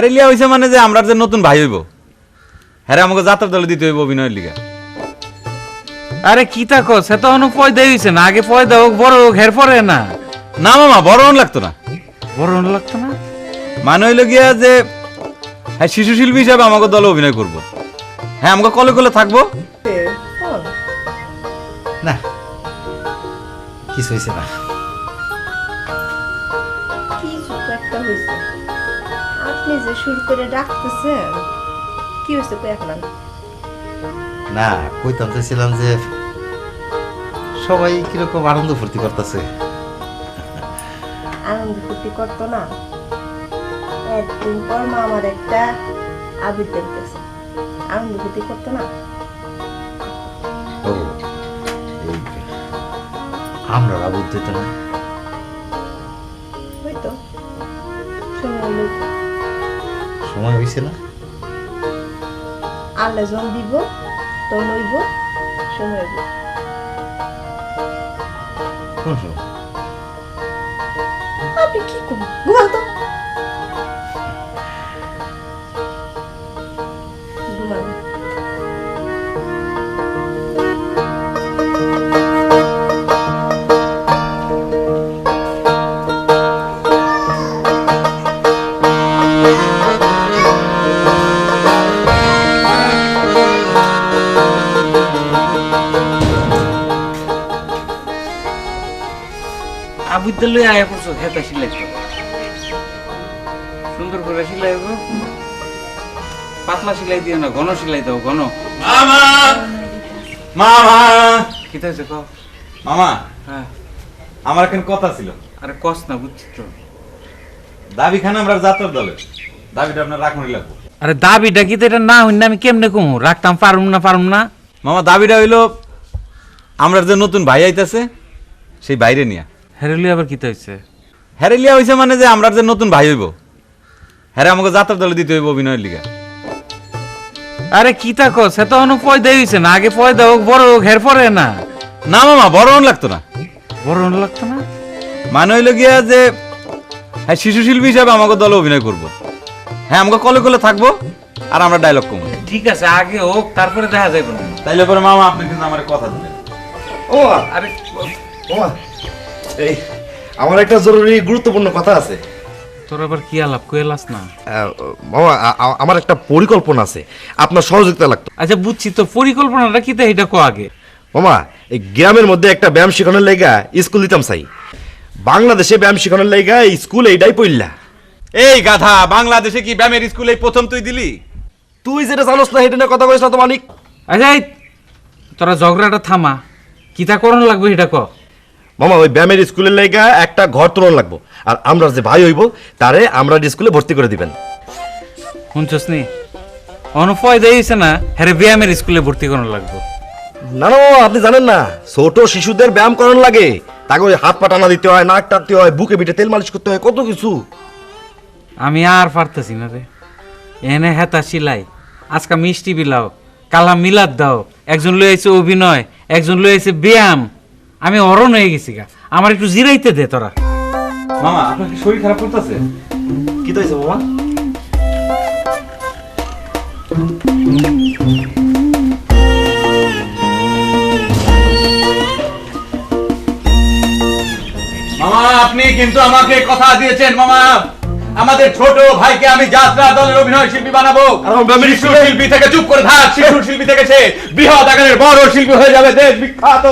হ্যারে লিয়া হয়েছে মানে যে আমরা যে নতুন ভাই হইব। হ্যারে আমাকে যাত্রা দলে দিতে হইব অভিনয়ের লিগা। আরে কি তা কস? সে তো এখনও পয়দা হইছে না। আগে পয়দা হোক বড় হোক হের পরে না। না মামা বড় হন লাগতো না। বড় হন লাগতো না? মানে হইল গিয়া যে হ্যাঁ শিশু শিল্পী হিসাবে আমাকে দলে অভিনয় করব। হ্যাঁ আমাকে কলে কলে থাকব। না কিছু হয়েছে না। কিছু একটা হয়েছে আপনি যে শুরু করে ডাকতেছেন কি হয়েছে কই এখন না কইতাম চাইছিলাম যে সবাই কীরকম আনন্দ ফুর্তি করতেছে। আনন্দ ফুর্তি করতো না। একদিন পর মা আমার একটা আবির দেখতেছে। আনন্দ ফুর্তি করতো না? ও আমরা আবুদ দিত না। হয়তো সময়। সময় হয়েছে না আল্লাহ জন দিব তো লইব সময় হইব। কোন সময়? আপনি কি করুন? ঘুমান তো। ঘুমান আবিদ্যালয়ে আয়া পড়ছো হেতা সিলাই সুন্দর করে সিলাই পাতলা সিলাই দিও না ঘন সিলাই দাও ঘন। মামা! মামা! কি হয়েছে কও? মামা! হ্যাঁ। আমার এখানে কথা ছিল। আরে কস না বুঝছি তো। দাবি খান আমরা যাত্রার দলে। দাবিটা আপনার রাখুন লাগবো। আরে দাবিটা কি তো এটা না হইন আমি কেমনে কমু? রাখতাম পারুম না পারুম না। মামা দাবিটা হইল আমরা যে নতুন ভাই আইতাছে সেই বাইরে নিয়া। হেরেলি আবার কি হয়েছে হ্যারে লিয়া হয়েছে মানে যে আমরা যে নতুন ভাই হইব। হ্যারে আমাকে যাত্রা দলে দিতে হইব অভিনয়ের লিগা। আরে কি তা কস? সে তো এখনও পয়দা হইছে না। আগে পয়দা হোক বড় হোক হের পরে না। না মামা বড় হন লাগতো না। বড় হন লাগতো না? মানে হইল গিয়া যে হ্যাঁ শিশু শিল্পী হিসাবে আমাকে দলে অভিনয় করব। হ্যাঁ আমাকে কলে কলে থাকব আর আমরা ডায়লগ কমবো ঠিক আছে আগে হোক তারপরে দেখা যাবে তাইলে পরে মামা আপনি কিন্তু আমার কথা দিলেন ও আরে ওমা এই আমার একটা জরুরি গুরুত্বপূর্ণ কথা আছে। তোর আবার কি আলাপ কইলাস না? মামা আ- আমার একটা পরিকল্পনা আছে। আপনার সহযোগিতা লাগতো। আচ্ছা বুঝছি তো পরিকল্পনাটা কি তা এটা কো আগে। মামা এই গ্রামের মধ্যে একটা ব্যায়াম শেখানোর লেগা স্কুল দিতাম চাই বাংলাদেশে ব্যায়াম শেখানোর লেগা স্কুল এইটাই পড়লা এই গাধা বাংলাদেশে কি ব্যায়ামের স্কুলে প্রথম তুই দিলি? তুই যেটা জানোস না এটা কথা কইস না তো মালিক আচ্ছা এই, তোরা ঝগড়াটা থামা। কিতা করণ লাগবে এটা ক। মামা ওই ব্যায়ামের স্কুলের লেগা একটা ঘর তোলন লাগবো। আর আমরা যে ভাই হইব তারে আমরা স্কুলে ভর্তি করে দিবেন। শুনছস নি? অনুপয় দিয়েছে না হ্যাঁ ব্যায়ামের স্কুলে ভর্তি করানো লাগবে। না না আপনি জানেন না ছোট শিশুদের ব্যায়াম করানো লাগে। তাকে ওই হাত পা টানা দিতে হয় নাক টানতে হয় বুকে পিঠে তেল মালিশ করতে হয় কত কিছু। আমি আর পারতেছি না রে। এনে হেতা সিলাই আজকা মিষ্টি বিলাও কালা মিলাদ দাও। একজন লই আইছে অভিনয় একজন লই আইছে ব্যায়াম। আমি অরণ হয়ে গেছি গা। আমার একটু জিরাইতে দে তোরা। মামা আপনার কি শরীর খারাপ করতেছে? কি তো হয়েছে মামা? মামা আপনি কিন্তু আমাকে কথা দিয়েছেন মামা। আমাদের ছোট ভাইকে আমি যাত্রা দলের অভিনয় শিল্পী বানাবো। শিশু শিল্পী থেকে চুপ করে থাক শিশু শিল্পী থেকে সে বৃহৎ আকারের বড় শিল্পী হয়ে যাবে দেশ বিখ্যাত।